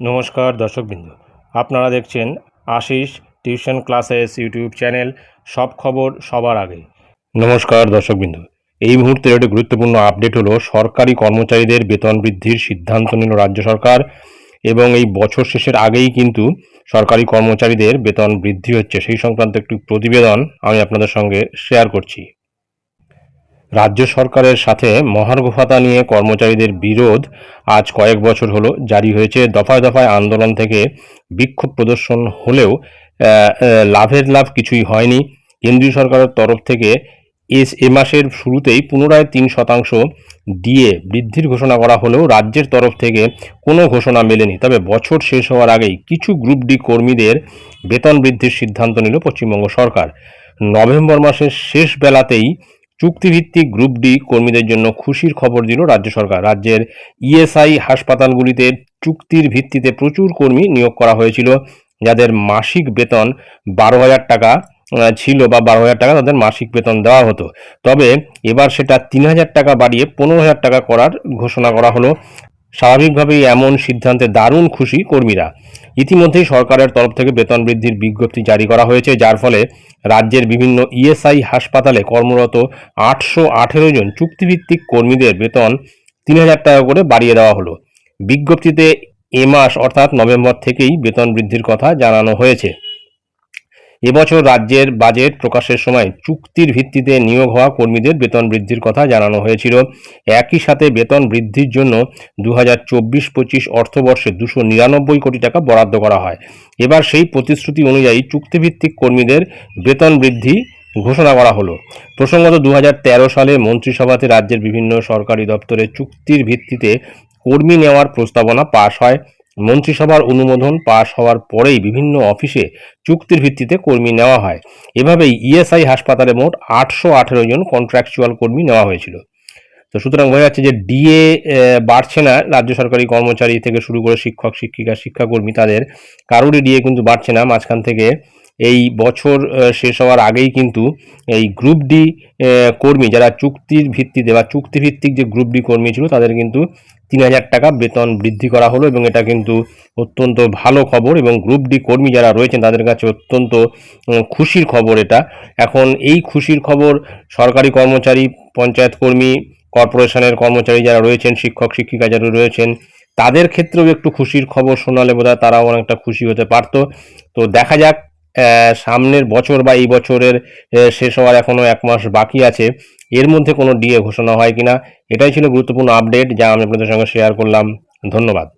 নমস্কার দর্শকবৃন্দ। আপনারা দেখছেন Ashis tuition classes YouTube channel, সব খবর সবার আগে। নমস্কার দর্শকবৃন্দ। এই মুহূর্তে একটি গুরুত্বপূর্ণ আপডেট হলো, সরকারি কর্মচারীদের বেতন বৃদ্ধির সিদ্ধান্ত নিল রাজ্য সরকার এবং এই বছর শেষের আগেই কিন্তু সরকারি কর্মচারীদের বেতন বৃদ্ধি হচ্ছে। সেই সংক্রান্ত একটি প্রতিবেদন আমি আপনাদের সঙ্গে শেয়ার করছি। রাজ্য সরকারের সাথে মহার্ঘ ভাতা নিয়ে কর্মচারীদের বিরোধ আজ কয়েক বছর হলো জারি হয়েছে। দফায় দফায় আন্দোলন থেকে বিক্ষোভ প্রদর্শন হলেও লাভের লাভ কিছুই হয়নি। কেন্দ্রীয় সরকারের তরফ থেকে এস, এ মাসের শুরুতেই পুনরায় তিন শতাংশ ডিএ বৃদ্ধির ঘোষণা করা হলেও রাজ্যের তরফ থেকে কোনো ঘোষণা মেলেনি। তবে বছর শেষ হওয়ার আগেই কিছু গ্রুপ ডি কর্মীদের বেতন বৃদ্ধির সিদ্ধান্ত নিল পশ্চিমবঙ্গ সরকার। নভেম্বর মাসের শেষ বেলাতেই চুক্তিভিত্তিক গ্রুপ ডি কর্মীদের জন্য খুশির খবর দিল রাজ্য সরকার। রাজ্যের ইএসআই হাসপাতালগুলিতে চুক্তির ভিত্তিতে প্রচুর কর্মী নিয়োগ করা হয়েছিল। যাদের মাসিক বেতন বারো হাজার টাকা ছিল বা বারো হাজার টাকা তাদের মাসিক বেতন দেওয়া হতো। তবে এবার সেটা তিন হাজার টাকা বাড়িয়ে পনেরো হাজার টাকা করার ঘোষণা করা হলো। স্বাভাবিকভাবেই এমন সিদ্ধান্তে দারুণ খুশি কর্মীরা। ইতিমধ্যেই সরকারের তরফ থেকে বেতন বৃদ্ধির বিজ্ঞপ্তি জারি করা হয়েছে, যার ফলে রাজ্যের বিভিন্ন ইএসআই হাসপাতালে কর্মরত আটশো আঠেরো জন চুক্তিভিত্তিক কর্মীদের বেতন তিন হাজার টাকা করে বাড়িয়ে দেওয়া হলো। বিজ্ঞপ্তিতে এ মাস অর্থাৎ নভেম্বর থেকেই বেতন বৃদ্ধির কথা জানানো হয়েছে। এবছর রাজ্যের বাজেট প্রকাশের সময় চুক্তির ভিত্তিতে নিয়োগ হওয়া কর্মীদের বেতন বৃদ্ধির কথা জানানো হয়েছিল। একই সাথে বেতন বৃদ্ধির জন্য দু হাজার চব্বিশ পঁচিশ অর্থবর্ষে দুশো নিরানব্বই কোটি টাকা বরাদ্দ করা হয়। এবার সেই প্রতিশ্রুতি অনুযায়ী চুক্তিভিত্তিক কর্মীদের বেতন বৃদ্ধি ঘোষণা করা হলো। প্রসঙ্গত দু হাজার তেরো সালে মন্ত্রিসভাতে রাজ্যের বিভিন্ন সরকারি দপ্তরে চুক্তির ভিত্তিতে কর্মী নেওয়ার প্রস্তাবনা পাশ হয়। মন্ত্রিসভার অনুমোদন পাশ হওয়ার পরেই বিভিন্ন অফিসে চুক্তির ভিত্তিতে কর্মী নেওয়া হয়। এভাবেই ইএসআই হাসপাতালে মোট আটশো আঠেরো জন কন্ট্রাকচুয়াল কর্মী নেওয়া হয়েছিল। তো সুতরাং বোঝা যাচ্ছে যে ডিএ বাড়ছে না। রাজ্য সরকারি কর্মচারী থেকে শুরু করে শিক্ষক, শিক্ষিকা, শিক্ষাকর্মী তাদের কারোরই ডিএ কিন্তু বাড়ছে না। মাঝখান থেকে এই বছর শেষ হওয়ার আগেই কিন্তু এই গ্রুপ ডি কর্মী যারা চুক্তির ভিত্তিতে বা চুক্তিভিত্তিক যে গ্রুপ ডি কর্মী ছিল, তাদের কিন্তু তিন হাজার টাকা বেতন বৃদ্ধি করা হলো এবং এটা কিন্তু অত্যন্ত ভালো খবর এবং গ্রুপ ডি কর্মী যারা রয়েছেন, তাদের কাছে অত্যন্ত খুশির খবর এটা। এখন এই খুশির খবর সরকারি কর্মচারী, পঞ্চায়েত কর্মী, কর্পোরেশনের কর্মচারী যারা রয়েছেন, শিক্ষক, শিক্ষিকা যারা রয়েছেন, তাদের ক্ষেত্রেও একটু খুশির খবর শোনালে বোধহয় তারাও অনেকটা খুশি হতে পারতো। তো দেখা যাক সামনের বছর বা এই বছরের শেষ হওয়ার এখনও এক মাস বাকি আছে। এর মধ্যে কোনো ডিএ ঘোষণা হয় কিনা, এটাই ছিল গুরুত্বপূর্ণ আপডেট, যা আমি আপনাদের সঙ্গে শেয়ার করলাম। ধন্যবাদ।